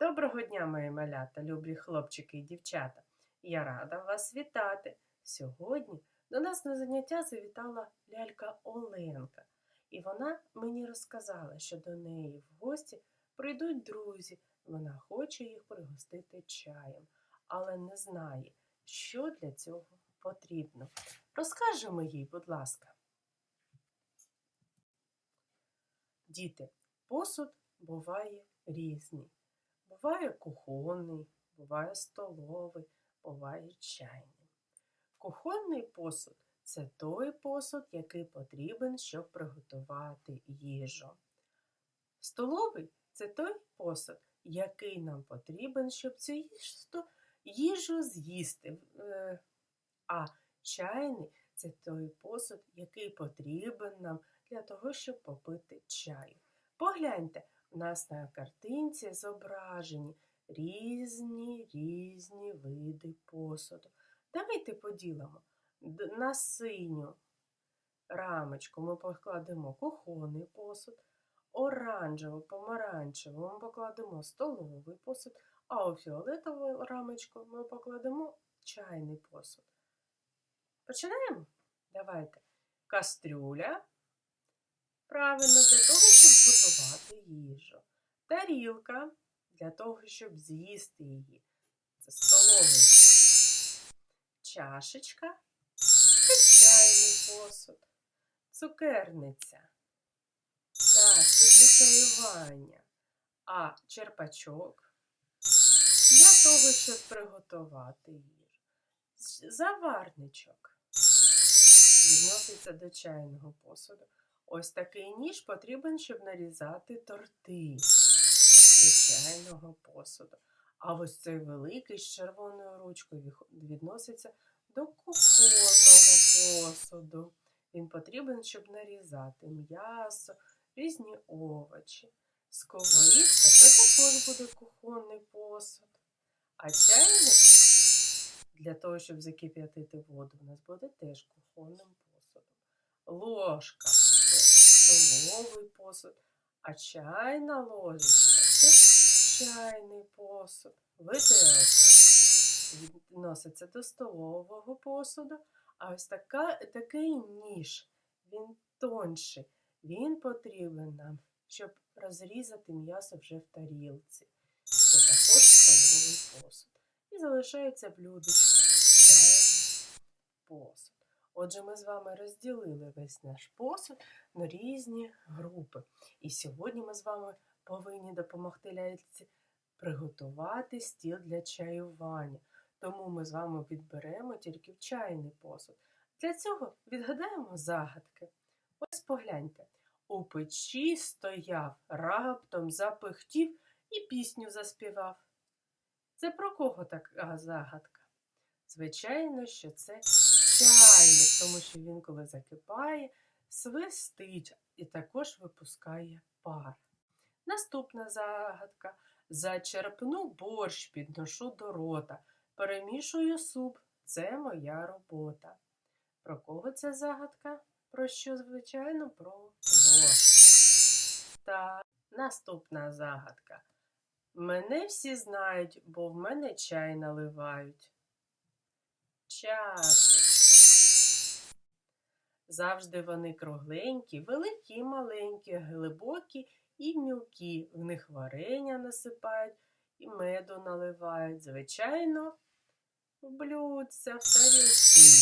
Доброго дня, мої малята, любі хлопчики і дівчата. Я рада вас вітати. Сьогодні до нас на заняття завітала лялька Оленка, і вона мені розказала, що до неї в гості прийдуть друзі. Вона хоче їх пригостити чаєм, але не знає, що для цього потрібно. Розкажемо їй, будь ласка. Діти, посуд буває різний. Буває кухонний, буває столовий, буває чайний. Кухонний посуд це той посуд, який потрібен, щоб приготувати їжу. Столовий це той посуд, який нам потрібен, щоб цю їжу, з'їсти. Е, А чайний це той посуд, який потрібен нам для того, щоб попити чаю. Погляньте, у нас на картинці зображені різні різні види посуду. Давайте поділимо. На синю рамочку ми покладемо кухонний посуд, оранжеву, помаранчеву ми покладемо столовий посуд, а у фіолетову рамочку ми покладемо чайний посуд. Починаємо? Давайте. Кастрюля. Правильно, для того, щоб готувати їжу. Тарілка для того, щоб з'їсти її. Це столовий. Чашечка це чайний посуд. Цукерниця. Так, це для чаювання. А черпачок для того, щоб приготувати їжу. Заварничок відноситься до чайного посуду. Ось такий ніж потрібен, щоб нарізати торти звичайного посуду. А ось цей великий з червоною ручкою відноситься до кухонного посуду. Він потрібен, щоб нарізати м'ясо, різні овочі. Сковорідка це також буде кухонний посуд. А чайник для того, щоб закип'ятити воду, у нас буде теж кухонним посудом. Ложка столовий посуд, а чайна ложечка це чайний посуд. Виделка відноситься до столового посуду, а ось така, такий ніж, він тонший, він потрібен нам, щоб розрізати м'ясо вже в тарілці. Це також столовий посуд. І залишається блюдечко, чайний посуд. Отже, ми з вами розділили весь наш посуд на різні групи. І сьогодні ми з вами повинні допомогти ляльці приготувати стіл для чаювання. Тому ми з вами відберемо тільки чайний посуд. Для цього відгадаємо загадки. Ось погляньте. У печі стояв, раптом запихтів і пісню заспівав. Це про кого така загадка? Звичайно, що це чайник, тому що він, коли закипає, свистить і також випускає пар. Наступна загадка. Зачерпну борщ, підношу до рота, перемішую суп. Це моя робота. Про кого ця загадка? Про що, звичайно, про ложку. Та наступна загадка. Мене всі знають, бо в мене чай наливають. Чашечка. Завжди вони кругленькі, великі маленькі, глибокі і мілкі. В них варення насипають і меду наливають. Звичайно, в блюдця, в тарілки.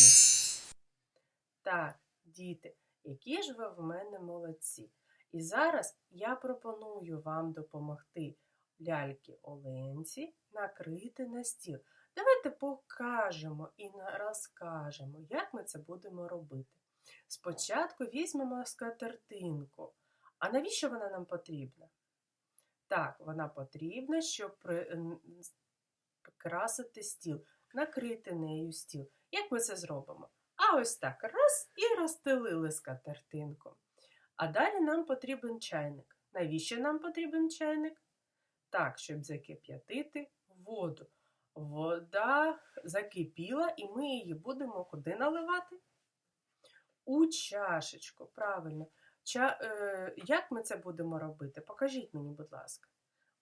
Так, діти, які ж ви в мене молодці. І зараз я пропоную вам допомогти ляльки Оленці накрити на стіл. Давайте покажемо і розкажемо, як ми це будемо робити. Спочатку візьмемо скатертинку. А навіщо вона нам потрібна? Так, вона потрібна, щоб прикрасити стіл, накрити нею стіл. Як ми це зробимо? А ось так раз і розстелили скатертинку. А далі нам потрібен чайник. Навіщо нам потрібен чайник? Так, щоб закип'ятити воду. Вода закипіла, і ми її будемо куди наливати? У чашечку, правильно. Ча, е, як ми це будемо робити? Покажіть мені, будь ласка.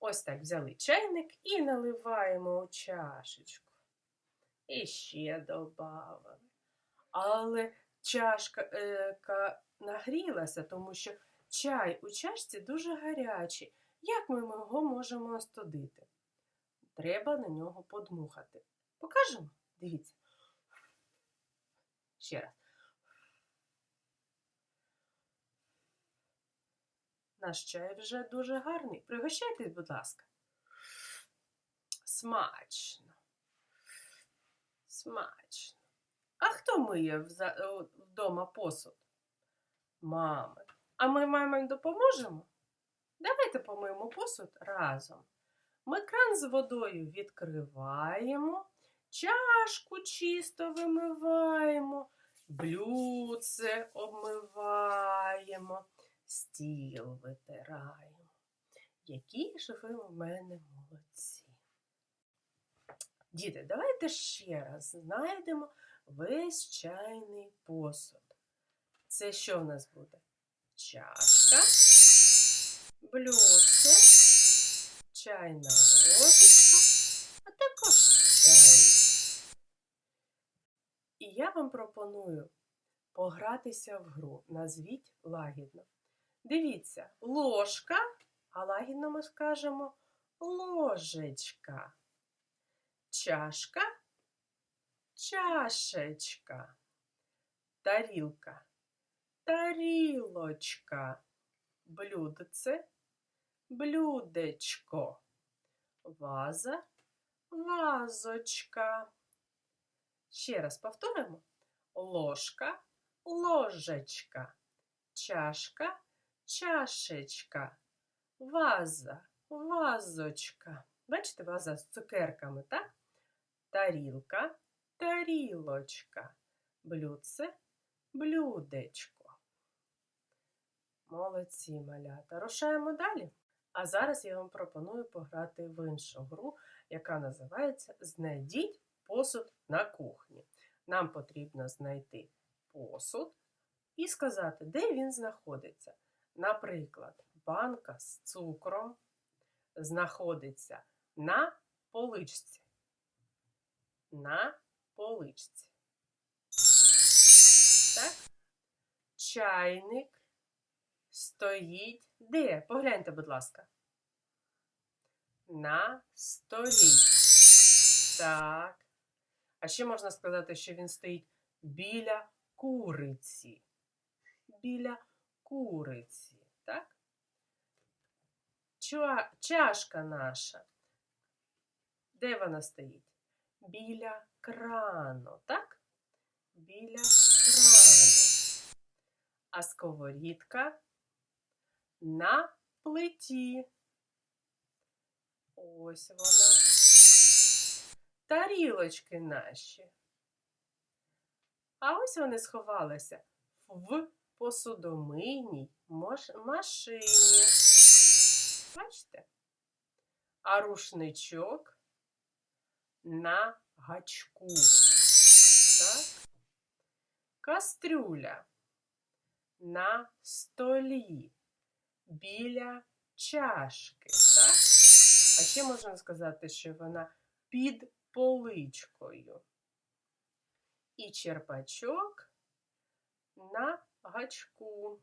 Ось так взяли чайник і наливаємо у чашечку. І ще добавили. Але чашка е, ка- нагрілася, тому що чай у чашці дуже гарячий. Як ми його можемо остудити? Треба на нього подмухати. Покажемо? Дивіться. Ще раз. Наш чай вже дуже гарний. Пригощайтесь, будь ласка. Смачно. Смачно. А хто миє вдома посуд? Мами. А ми мамі допоможемо? Давайте помиємо посуд разом. Ми кран з водою відкриваємо, чашку чисто вимиваємо, блюдце обмиваємо, стіл витираємо. Які ж ви у мене молодці. Діти, давайте ще раз знайдемо весь чайний посуд. Це що в нас буде? Чашка, блюдце, чайна ложечка, а також чай. І я вам пропоную погратися в гру. Назвіть лагідно. Дивіться, ложка, а лагідно ми скажемо ложечка. Чашка, чашечка. Тарілка, тарілочка. Блюдце, блюдечко. Ваза, вазочка. Ще раз повторимо. Ложка, ложечка. Чашка, чашечка. Ваза, вазочка. Бачите, ваза з цукерками, так? Тарілка, тарілочка. Блюдце, блюдечко. Молодці, малята. Рушаємо далі. А зараз я вам пропоную пограти в іншу гру, яка називається Знайдіть посуд на кухні. Нам потрібно знайти посуд і сказати, де він знаходиться. Наприклад, банка з цукром знаходиться на поличці. На поличці. Так? Чайник стоїть де? Погляньте, будь ласка. На столі. Так. А ще можна сказати, що він стоїть біля куриці. Біля куриці. Ча- чашка наша. Де вона стоїть? Біля крану, так? Біля крану. А сковорідка на плиті. Ось вона. Тарілочки наші. А ось вони сховалися в посудомийній машині. Бачите? А рушничок на гачку. Так? Кастрюля на столі біля чашки. Так? А ще можна сказати, що вона під поличкою. І черпачок на гачку.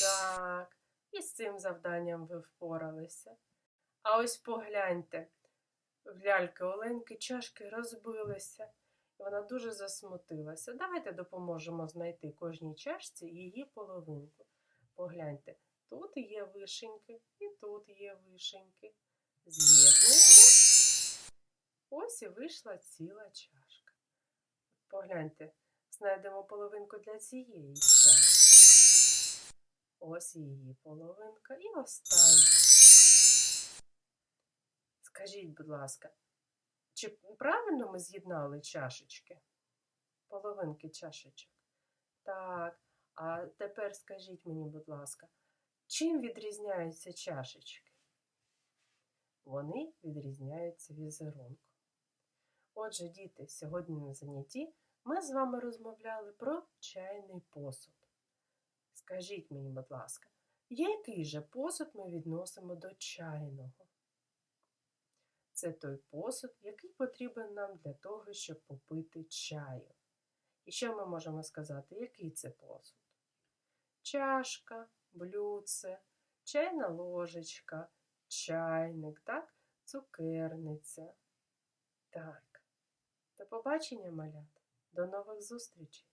Так, і з цим завданням ви впоралися. А ось погляньте, в ляльки Оленки чашки розбилися, і вона дуже засмутилася. Давайте допоможемо знайти кожній чашці її половинку. Погляньте, тут є вишеньки і тут є вишеньки. З'єднуємо. Ось і вийшла ціла чашка. Погляньте, знайдемо половинку для цієї чашки. Ось її половинка і остання. Скажіть, будь ласка, чи правильно ми з'єднали чашечки? Половинки чашечок. Так, а тепер скажіть мені, будь ласка, чим відрізняються чашечки? Вони відрізняються візерунком. Отже, діти, сьогодні на занятті ми з вами розмовляли про чайний посуд. Скажіть мені, будь ласка, Який же посуд ми відносимо до чайного? Це той посуд, який потрібен нам для того, щоб попити чаю. І що ми можемо сказати, який це посуд? Чашка, блюдце, чайна ложечка, чайник, так? цукерниця. Так. До побачення, малята. До нових зустрічей!